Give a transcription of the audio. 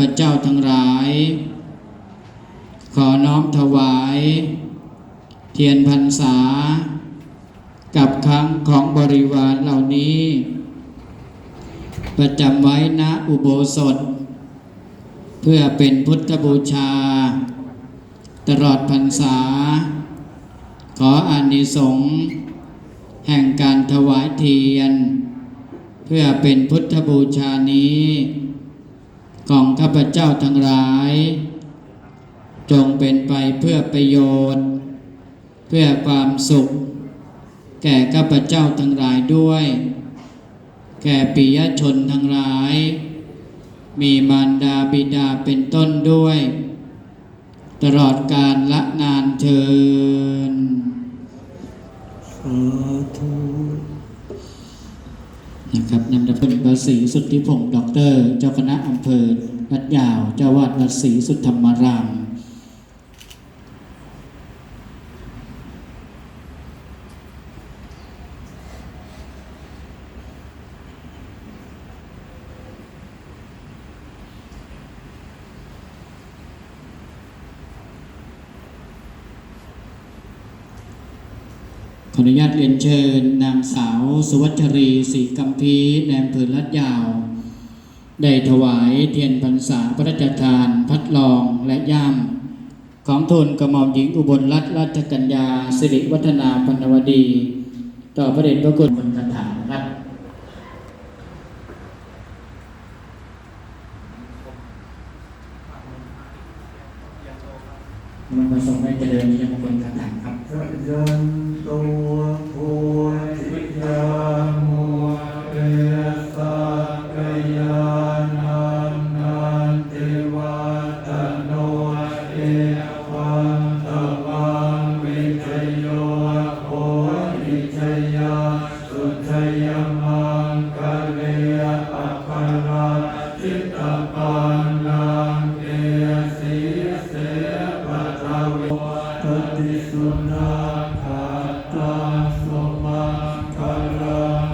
พระเจ้าทั้งหลาย ขอน้อมถวาย เทียนพรรษา กับครั้งของบริวารเหล่านี้ ประจำไว้ณอุโบสถ เพื่อเป็นพุทธบูชา ตลอดพรรษา ขออานิสงส์แห่งการถวายเทียน เพื่อเป็นพุทธบูชานี้ ของข้าพเจ้าทั้งหลาย จงเป็นไปเพื่อประโยชน์ เพื่อความสุข แก่ข้าพเจ้าทั้งหลายด้วย แก่ปิยชนทั้งหลาย มีมารดาบิดาเป็นต้นด้วย ตลอดกาลละนานเทิน นะครับนำดับเป็นพระศรีสุทธิพงศ์ด็อกเตอร์ เจ้าคณะอำเภอวัดยาว เจ้าวาดวัดศรีสุทธรรมาราม ขออนุญาตเรียนเชิญนางสาวสุวัชรีศรีกัมพีแนมเพลินลัดยาว ได้ถวายเทียนพรรษาพระราชทาน พัดลองและย่าม ของทูลกระหม่อมหญิงอุบลรัตนราชกัญญาสิริวัฒนาพันวดี ต่อพระเดชพระคุณบนคาถานะครับ มันประสงค์ได้เจริญนิยมงคลคาถาครับสัจจันตัวผู้